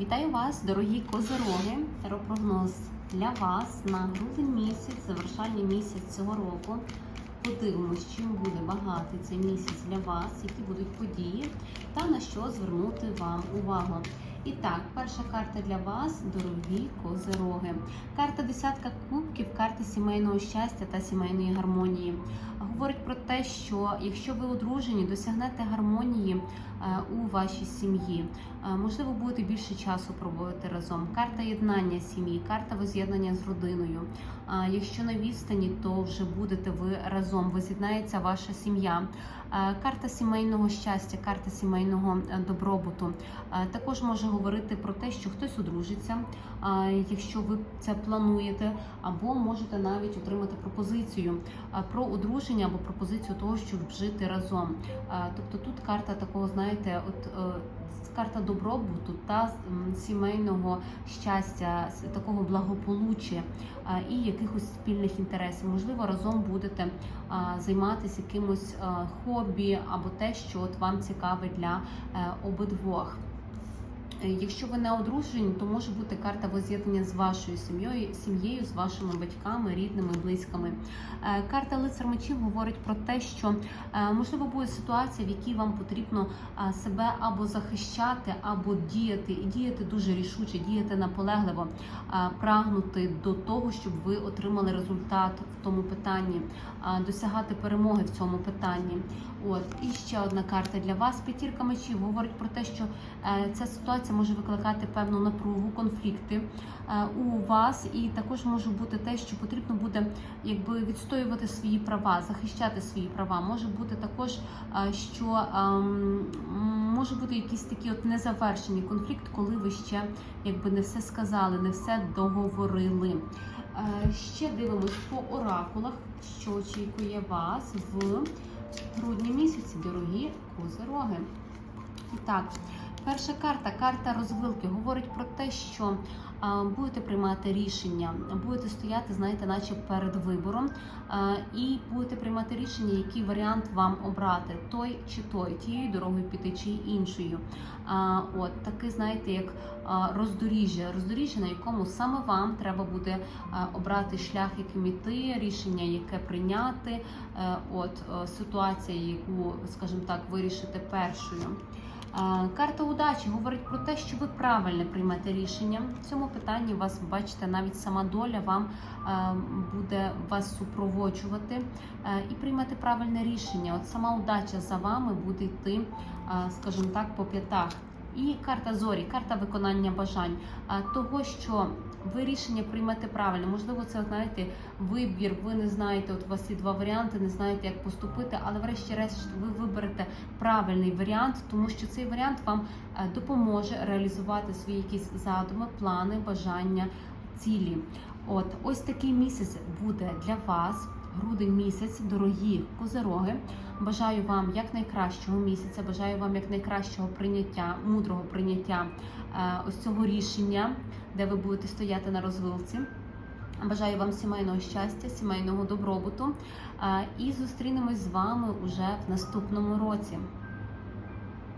Вітаю вас, дорогі козороги! Теропрогноз для вас на грудень місяць, завершальний місяць цього року. Подивимось, чим буде багатий цей місяць для вас, які будуть події та на що звернути вам увагу. І так, перша карта для вас, дорогі козироги. Карта десятка кубків, карта сімейного щастя та сімейної гармонії. Говорить про те, що якщо ви одружені, досягнете гармонії е, у вашій сім'ї. Е, Можливо, будете більше часу проводити разом. Карта єднання сім'ї, карта воз'єднання з родиною. Якщо на відстані, то вже будете ви разом. Воз'єднається ваша сім'я. Е, Карта сімейного щастя, карта сімейного е, добробуту. Е, Також може говорити про те, що хтось одружиться, якщо ви це плануєте, або можете навіть отримати пропозицію про одруження або пропозицію того, щоб жити разом. Тобто тут карта такого, знаєте, от е, карта добробуту та сімейного щастя, такого благополуччя і якихось спільних інтересів. Можливо, разом будете займатися якимось хобі або те, що от вам цікаве для е, обидвох. Е, Якщо ви не одружені, то може бути карта воз'єднання з вашою сім'єю, сім'єю, з вашими батьками, рідними, близькими. Е, Карта лицар мечів говорить про те, що е, можливо буде ситуація, в якій вам потрібно себе або захищати, або діяти, і діяти дуже рішуче, діяти наполегливо, прагнути до того, щоб ви отримали результат в тому питанні, досягати перемоги в цьому питанні. От і ще одна карта для вас. П'ятірка мечів говорить про те, що ця ситуація може викликати певну напругу, конфлікти е, у вас, і також може бути те, що потрібно буде якби відстоювати свої права, захищати свої права. Може бути також, е, що ем, може бути якийсь такий от незавершений конфлікт, коли ви ще якби не все сказали, не все договорили. Е, Ще дивимось по оракулах, що очікує вас в грудні місяці, дорогі козироги. І так, перша карта, карта розвилки, говорить про те, що будете приймати рішення, будете стояти, знаєте, наче перед вибором, і будете приймати рішення, який варіант вам обрати, той чи той, тією дорогою піти чи іншою. От такий, знаєте, як роздоріжжя, роздоріжжя, на якому саме вам треба буде обрати шлях, яким іти, рішення, яке прийняти. Е, От е, ситуація, яку, скажімо так, вирішите першою. Карта удачі говорить про те, що ви правильно приймете рішення. В цьому питанні вас бачите, навіть сама доля вам буде вас супроводжувати і приймати правильне рішення. От сама удача за вами буде йти, скажімо так, по п'ятах. І карта зорі, карта виконання бажань, е, того, що ви рішення приймете правильно. Можливо, це знаєте вибір. Ви не знаєте, от у вас є два варіанти, не знаєте, як поступити, але врешті-решт ви виберете правильний варіант, тому що цей варіант вам е, допоможе реалізувати свої якісь задуми, плани, бажання, цілі. От ось такий місяць буде для вас. Грудень місяць, дорогі козероги. Бажаю вам якнайкращого місяця, бажаю вам якнайкращого прийняття, мудрого прийняття е, ось цього рішення, де ви будете стояти на розвилці. Бажаю вам сімейного щастя, сімейного добробуту. е, І зустрінемось з вами уже в наступному році.